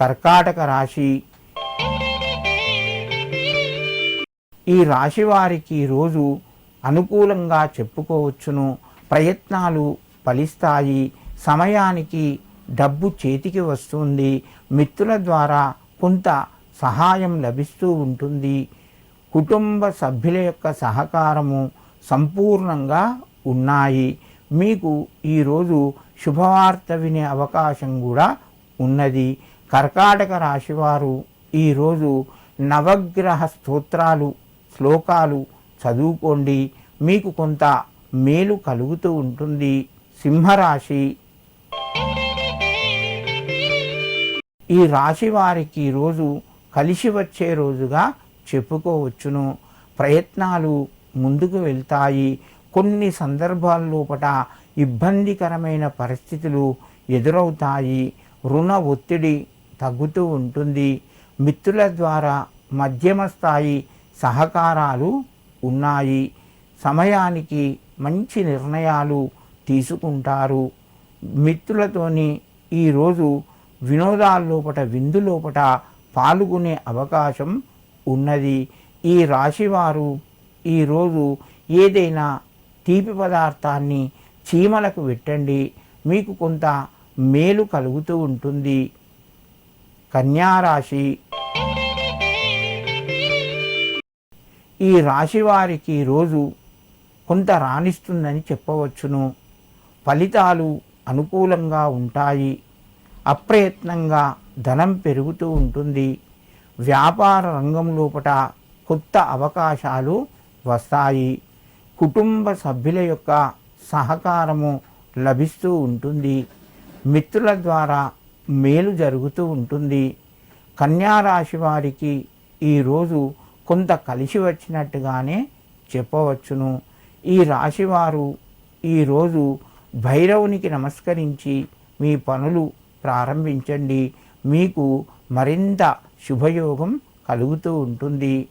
కర్కాటక రాశి. ఈ రాశి వారికి రోజు అనుకూలంగా చెప్పుకోవచ్చును. ప్రయత్నాలు ఫలిస్తాయి. సమయానికి డబ్బు చేతికి వస్తుంది. మిత్రుల ద్వారా కొంత సహాయం లభిస్తూ ఉంటుంది. కుటుంబ సభ్యుల యొక్క సహకారము సంపూర్ణంగా ఉన్నాయి. మీకు ఈరోజు శుభవార్త వినే అవకాశం కూడా ఉన్నది. కర్కాటక రాశివారు ఈరోజు నవగ్రహ స్తోత్రాలు శ్లోకాలు చదువుకోండి. మీకు కొంత మేలు కలుగుతూ ఉంటుంది. సింహరాశి. ఈ రాశి వారికి రోజు కలిసి వచ్చే రోజుగా చెప్పుకోవచ్చును. ప్రయత్నాలు ముందుకు వెళ్తాయి. కొన్ని సందర్భాల లోపట ఇబ్బందికరమైన పరిస్థితులు ఎదురవుతాయి. రుణ ఒత్తిడి తగ్గుతూ ఉంటుంది. మిత్రుల ద్వారా మధ్యమ స్థాయి సహకారాలు ఉన్నాయి. సమయానికి మంచి నిర్ణయాలు తీసుకుంటారు. మిత్రులతోని ఈరోజు వినోదాల లోపట విందు లోపట పాల్గొనే అవకాశం ఉన్నది. ఈ రాశివారు ఈరోజు ఏదైనా తీపి పదార్థాన్ని చీమలకు పెట్టండి. మీకు కొంత మేలు కలుగుతూ ఉంటుంది. కన్యారాశి. ఈ రాశి వారికి రోజు కొంత రాణిస్తుందని చెప్పవచ్చును. ఫలితాలు అనుకూలంగా ఉంటాయి. అప్రయత్నంగా ధనం పెరుగుతూ ఉంటుంది. వ్యాపార రంగం లోపట కొత్త అవకాశాలు వస్తాయి. కుటుంబ సభ్యుల యొక్క సహకారము లభిస్తూ ఉంటుంది. మిత్రుల ద్వారా మేలు జరుగుతూ ఉంటుంది. కన్యారాశి వారికి ఈరోజు కొంత కలిసి వచ్చినట్టుగానే చెప్పవచ్చును. ఈ రాశివారు ఈరోజు భైరవునికి నమస్కరించి మీ పనులు ప్రారంభించండి. మీకు మరింత శుభయోగం కలుగుతూ ఉంటుంది.